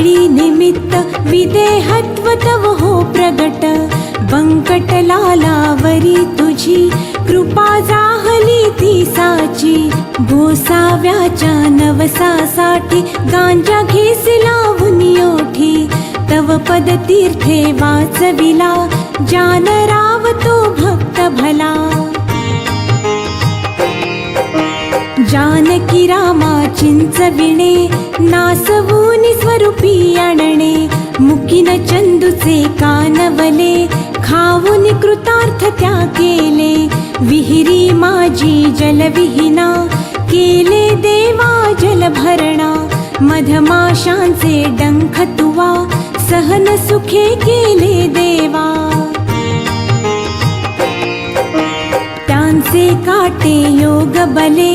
पुष्ट्यापत्रावळी निमित्त विदेहत्व तव हो प्रगट बंकटलालावरी तुझी कृपा जाहली ती साची भोसाव्याच्या नवसासाठी गांजा घेसिला ओठी तव पद तीर्थे वाचविला जानराव तो भक्त भला जानकी रामा चिंचविणे नासवूनि स्वरूपी आणणे मुकिन चंदूचे कानवले खाऊन कृतार्थ त्या केले विहिरी माझी जलविहीना केले देवा जलभरणा मधमाशांचे डंख तुवा सहन सुखे केले देवा. त्यांचे काटे योग बले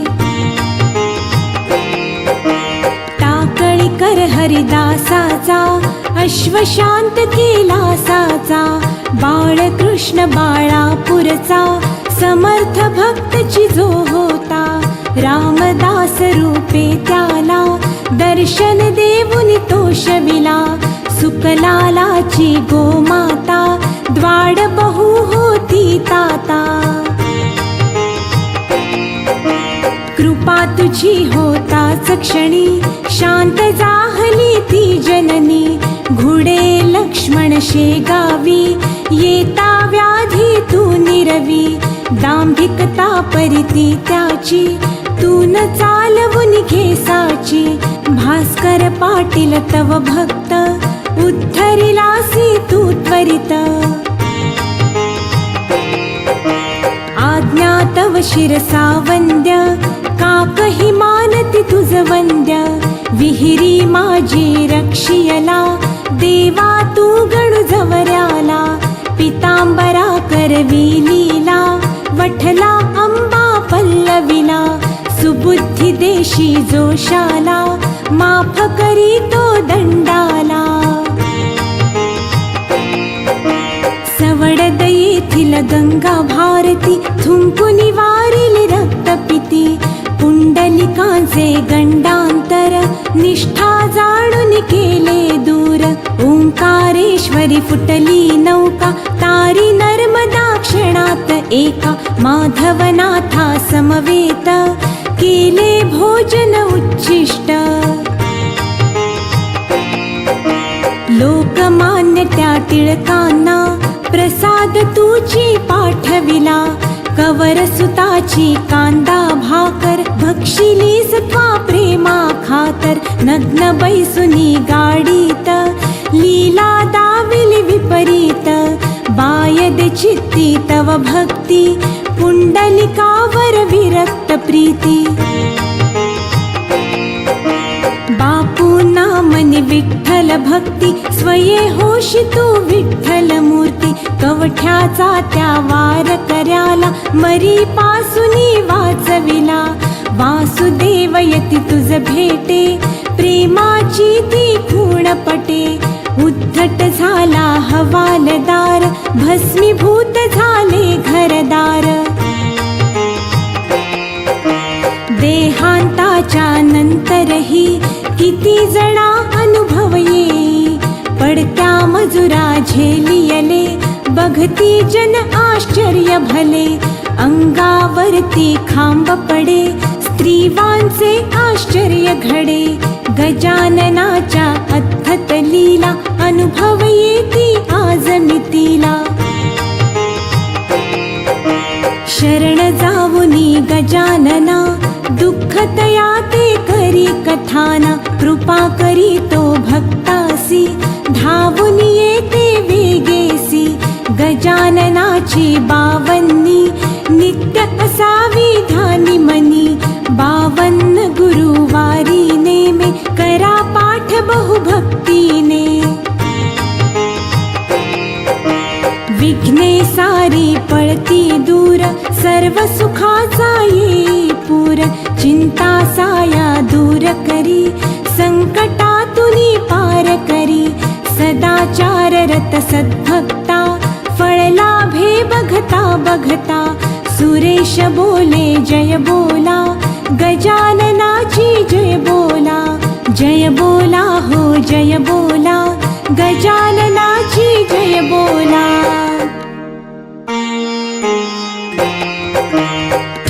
हर हरिदासाचा अश्वशांत केला साचा बाळकृष्ण बाळापूरचा समर्थ भक्त चिजो होता रामदास रूपे त्याला दर्शन देऊन तोषविला सुकलालाची गोमाता द्वाड बहु होती ताता तुझी होताच क्षणी शांत जाहली ती जननी. घुडे लक्ष्मण शेगावी येता व्याधी तू निरवी. दांभिकता परिती त्याची तू न चालवून घेसाची भास्कर पाटील तव भक्त उद्धरिलासी तू त्वरित. आज्ञा तव शिरसा वन्द्य काकहि मानती तुझ वंद्य? विहिरी माझी रक्षियला देवा तू गणु जवऱ्याला पितांबरा करवी लीला वठला अंबा पल्लविला सुबुद्धी देशी जोशाला माफ करी तो दंडाला. सवडद येथील गंगा भारती थुंकुनी वारिली रक्तपिती सैनिकांचे गंडांतर निष्ठा जाणून केले दूर. ओंकारेश्वरी फुटली नौका तारी नर्मदा क्षणात एका माधवनाथा समवेत. केले भोजन उच्छिष्ट. लोकमान्य त्या टिळकांना प्रसाद तुची पाठविला. कवर सुताची कांदा भाकर भक्षिली सत्वा प्रेमा खातर नग्न बैसुनी गाडीत. लीला दाविली विपरीत बायद चित्ती तव भक्ती पुंडलिकावर विरक्त प्रीती. बापू नामनि विठ्ठल भक्ती स्वये होशी तू विठ्ठल मूर्ती. कवठ्याचा त्या वार कर्याला मरी पासुनी वाचविला. वासुदेव यती तुझ भेटे प्रेमाची ती खूण पटे उद्धट झाला हवालदार भस्मीभूत झाले घरदार. देहांताच्या नंतरही किती जणा अनुभव येई पडत्या मजुरा झेलियले बघती जन आश्चर्य भले अंगावरती खांब पडे ग्रीवांचे आश्चर्य घडे. गजाननाच्या अद्भुत लीला अनुभव येती आज मितीला. शरण जाऊनी गजानना दुःख तया ते करी कथाना. कृपा करी तो भक्तासी धावून येते वेगेसी. गजाननाची बावन्नी नित्य असावी सर्व सुखाचा ये पूर चिंता साया दूर करी संकटातुनी पार करी सदाचार रत सद्भक्ता फळलाभे बघता बघता सुरेश बोले जय बोला गजाननाची जय बोला जय बोला हो जय बोला.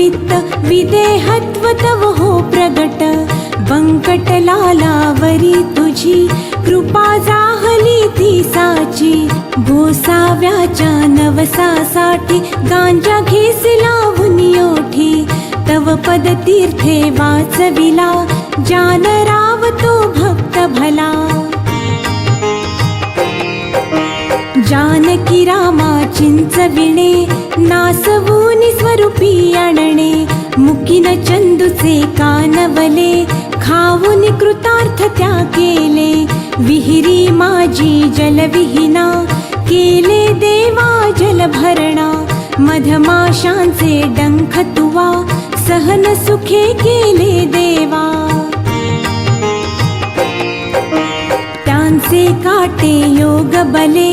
निमित्त विदेहत्व तव हो प्रगट. बंकटलालावरी तुझी कृपा जाहली ती साची गोसाव्याच्या नवसासाठी गांजा घेसला ओठी तव पद तीर्थे वाचविला जानराव तो भक्त भला. जानकी रामा चिंचविणे नासवून स्वरूपी आणणे मुकीन चंदुचे कानवले खाऊन कृतार्थ त्या केले. विहिरी माझी जलविहीना केले देवा जलभरणा मधमाशांचे डंख तुवा सहन सुखे केले देवा. त्यांचे काटे योग बले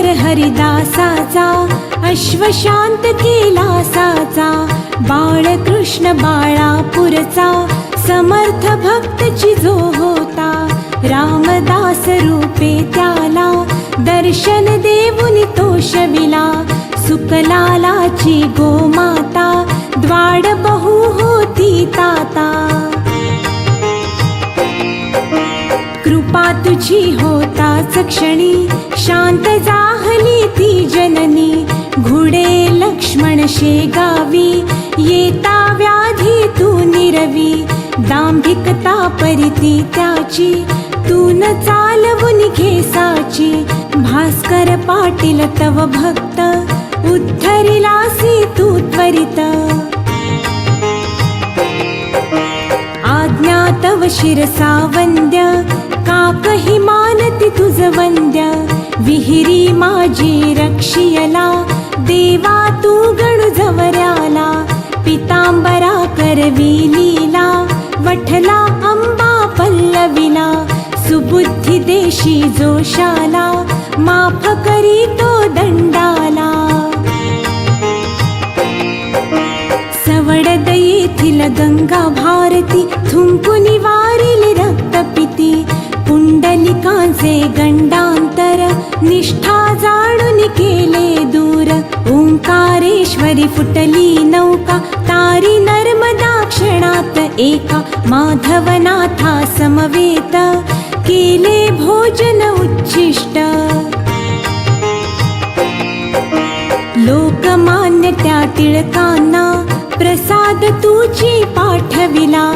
टाकळीकर हरिदासाचा अश्वशांत केला साचा बाळकृष्ण बाळापूरचा समर्थ भक्तची जो होता. रामदास रूपे त्याला दर्शन देऊन तो शविला सुकलालाची गोमाता द्वाड बहु होती ताता. तुझी होता क्षणी शांत जाहली ती जननी. घुडे लक्ष्मण शेगावी येता व्याधी तू निरवी. दांभिकता परिती त्याची तू न चालवून घेसाची भास्कर पाटील तव भक्त उद्धरिलासी तू त्वरित. आज्ञा तव शिरसा वंद्या काकही मानती तुझ वंद्य? विहिरी माझी रक्षियला देवा तू गण जवऱ्याला पितांबरा करवी लीला वठला अंबा पल्लविला सुबुद्धी देशी जोशाला माफ करी तो दंडाला. सवडद येथील गंगा भारती थुंकुनी वारिल रक्तपिती पुंडलिकांचे गंडांतर निष्ठा जाणून केले दूर. ओंकारेश्वरी फुटली नौका तारी नर्मदा क्षणात एका माधवनाथा समवेत. केले भोजन उच्छिष्ट. लोकमान्य त्या टिळकांना प्रसाद तुची पाठविला.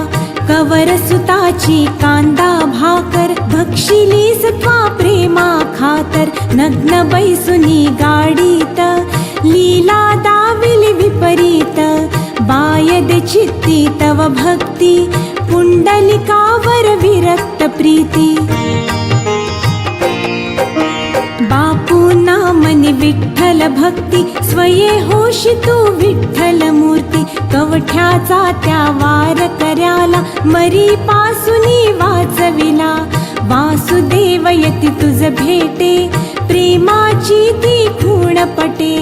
कवर सुताची कांदा भाकर भक्षिली सत्वा प्रेमा खातर नग्न बैसुनी गाडीत. लीला दाविली विपरीत बायद चित्ती तव भक्ती पुंडलिकावर विरक्त प्रीती. बापू नामनि विठ्ठल भक्ती स्वये होशी तू विठ्ठल मूर्ती. कवठ्याचा त्या वार कर्याला मरी पासुनी वाचविला. वासुदेव यती तुझ भेटे प्रेमाची ती खूण पटे.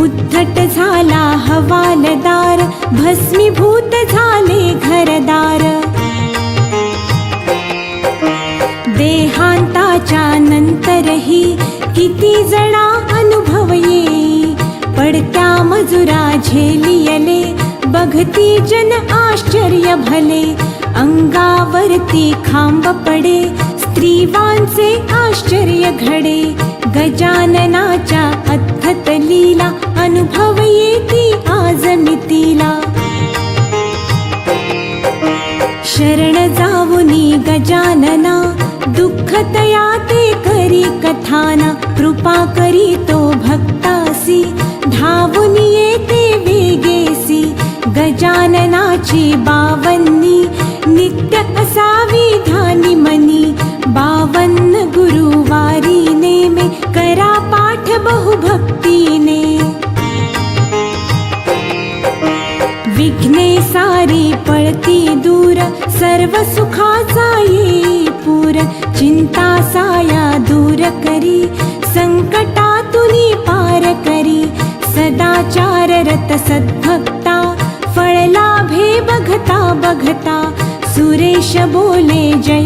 उद्धट झाला हवालदार भस्मीभूत झाले घरदार. देहांताच्या नंतरही किती जणा अनुभव येई पडत्या मजुरा झेलियले बघती जन आश्चर्य भले. अंगावरती खांब पडे ग्रीवांचे आश्चर्य घडे गजाननाच्या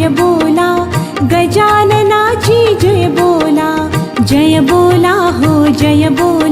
जय बोला गजाननाची जय बोला जय बोला हो जय बोला. जय बोला